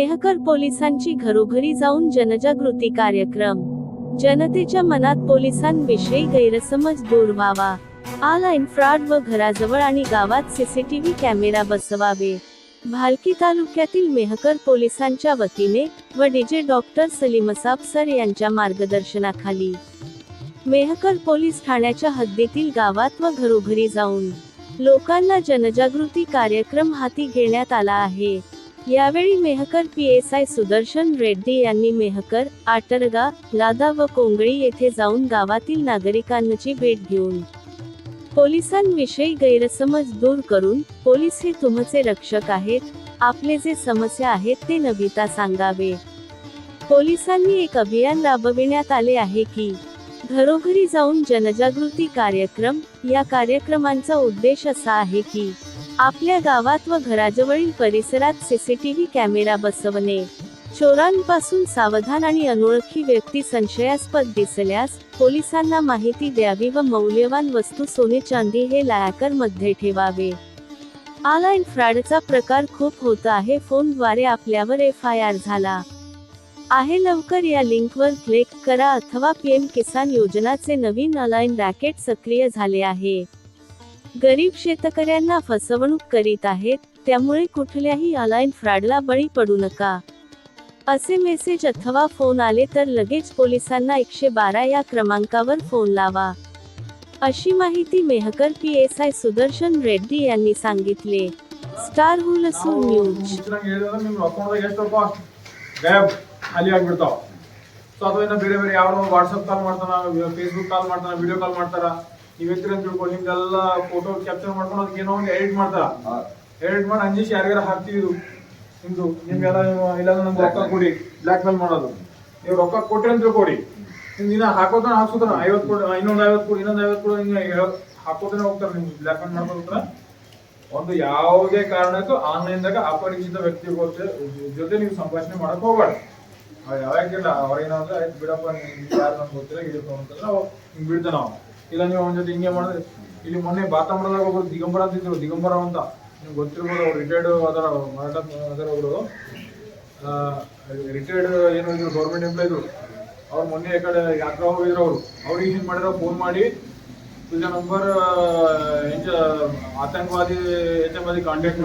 मेहकर पोलिसांची घरोघरी जाऊन जनजागृती कार्यक्रम. जनतेच्या मनात पोलिसांविषयी गैरसमज दूर व्हावा. ऑनलाईन फ्रॉड व घराजवळ आणि गावात सीसीटीव्ही कॅमेरा बसवावे. भालकी तालुक्यातील मेहकर पोलिसांच्या वतीने व डीजे डॉक्टर सलीम सर यांच्या मार्गदर्शनाखाली. मेहकर पोलीस ठाण्याच्या हद्दीतील गावात व घरोघरी जाऊन लोकांना जनजागृती कार्यक्रम हाती घेण्यात आला आहे. यावेळी Mehkar P S I Sudarshan Reddy यांनी मेहकर आटरगा लादा व कोंगळी येथे जाऊन गावातील नागरिकांची भेट घेऊन पोलिसांविषयी गैरसमज दूर करून पोलीस हे तुमचे रक्षक आहेत आपले जे समस्या आहेत ते नविता सांगावे. पोलिसांनी एक अभियान राबविण्यात आले आहे की घरोघरी जाऊन जनजागृती कार्यक्रम या कार्यक्रमांचा उद्देश असा आहे की आपल्या गावात व घराजवळील परिसरात सीसीटीव्ही कॅमेरा बसवणे. चोरांपासून सावधान आणि अनोळखी व्यक्ती संशयास्पद दिसल्यास पोलिसांना माहिती द्यावी व मौल्यवान वस्तू सोने चांदी हे लायाकरमध्ये ठेवावे. ऑनलाईन फ्रॉडचा प्रकार खूप होत आहे. फोनद्वारे आपल्यावर एफ आय आर झाला. आहे लवकर या लिंकवर क्लिक करा अथवा पीएम किसान योजनाचे नवीन ऑनलाईन रॅकेट सक्रिय झाले आहे. गरीब शेतकऱ्यांना फसवणूक करीत आहेत त्यामुळे कुठल्याही ऑनलाईन फ्रॉडला बळी पडू नका असे मेसेज अथवा फोन आले तर लगेच पोलिसांना एकशे बारा या क्रमांकावर फोन लावा अशी माहिती Mehkar P S I Sudarshan Reddy यांनी सांगितले ಸ್ಟಾರ್ ಹುಲಸು ನ್ಯೂಸ್ ಮುಚ್ಚಿದಂಗೆ ಹೇಳಿದ್ರೆ ನಿಮ್ಮ ಅಕೌಂಟ್ದಾಗ ಎಷ್ಟಪ್ಪ ಗಾಯಬ್ ಖಾಲಿ ಆಗ್ಬಿಡ್ತಾವ ಸೊ ಅಥವಾ ಇನ್ನ ಬೇರೆ ಬೇರೆ ಯಾರೋ ವಾಟ್ಸಪ್ ಕಾಲ್ ಮಾಡ್ತಾನ ಫೇಸ್ಬುಕ್ ಕಾಲ್ ಮಾಡ್ತಾನ ವಿಡಿಯೋ ಕಾಲ್ ಮಾಡ್ತಾರ ನೀವ್ ತಿಳ್ಕೊ ಅಂತ ನಿಮ್ದೆಲ್ಲ ಫೋಟೋ ಕ್ಯಾಪ್ಚರ್ ಮಾಡ್ಕೊಂಡು ಅದಕ್ಕೆ ಏನೋ ಒಂದು ಎಡಿಟ್ ಮಾಡ್ತಾರ. ಎಡಿಟ್ ಮಾಡಿ ಅಂಜಿಸಿ ಯಾರಿಗಾರ ಹಾಕ್ತೀವಿ ನಿಮ್ದು ನಿಮ್ಗೆಲ್ಲ ನೀವು ಇಲ್ಲಾಂದ್ರೆ ನಮ್ಗೆ ರೊಕ್ಕ ಕೊಡಿ. ಬ್ಲ್ಯಾಕ್ ಮೇಲ್ ಮಾಡೋದು. ನೀವು ರೊಕ್ಕ ಕೊಟ್ರಿ ಅಂತ ತಿಳ್ಕೊಡಿ. ನಿಮ್ಗೆ ಇನ್ನ ಹಾಕೋತಾನ ಹಾಕ್ಸೋದ್ರ ಐವತ್ತು ಕೊಡಿ ಇನ್ನೊಂದು ಐವತ್ತು ಕೊಡಿ ಇನ್ನೊಂದು ಐವತ್ತು ಕೊಡಿ ಹಿಂಗೆ ಹಾಕೋತಾನೆ ಹೋಗ್ತಾರೆ ನಿಮ್ಗೆ. ಬ್ಲ್ಯಾಕ್ ಮೇಲ್ ಮಾಡ್ಕೊಂಡು ಒಂದು ಯಾವುದೇ ಕಾರಣಕ್ಕೂ ಆನ್ಲೈನ್ ದಾಗ ಅಪರಿಚಿತ ವ್ಯಕ್ತಿ ಗೊತ್ತ ಜೊತೆ ನೀವು ಸಂಭಾಷಣೆ ಮಾಡಕ್ ಹೋಗ್ಬೇಡ. ಯಾವ್ಯಾಕಿಲ್ಲ ಯಾವಾಗಿಲ್ಲ ಅವ್ರೇನಂದ್ರೆ ಆಯ್ತು ಬಿಡಪ್ಪ ಯಾರು ನಮ್ಗೆ ಗೊತ್ತಿಲ್ಲ ಇಡಪ್ಪ ಅಂತಂದ್ರೆ ಅವ್ ಹಿಂಗ್ ಬಿಡ್ತಾನ ಅವ ಇಲ್ಲ ನೀವು ಅವನ ಜೊತೆ ಹಿಂಗೆ ಮಾಡಿದ್ರೆ ಇಲ್ಲಿ ಮೊನ್ನೆ ಬಾತಾಮರದಾಗ ಒಬ್ರು ದಿಗಂಬರ ಅಂತಿದ್ರು ದಿಗಂಬರ ಅಂತ ನಿಮ್ಗೆ ಗೊತ್ತಿರ್ಬೋದು ಅವ್ರು ರಿಟೈರ್ಡ್ ಅದರ ಮರಾಠ ಅದರ ಅವರು ರಿಟೈರ್ಡ್ ಏನು ಇದ್ರು ಗೌರ್ಮೆಂಟ್ ಎಂಪ್ಲಾಯ್ ಇದ್ರು ಅವ್ರು ಮೊನ್ನೆ ಈ ಕಡೆ ಯಾತ್ರಾ ಹೋಗಿದ್ರು ಅವರು ಅವ್ರಿಗೆ ಏನ್ ಮಾಡಿರೋ ಫೋನ್ ಮಾಡಿ तुझा नंबर यांच्या आतंकवादी याच्यामध्ये कॉन्टॅक्ट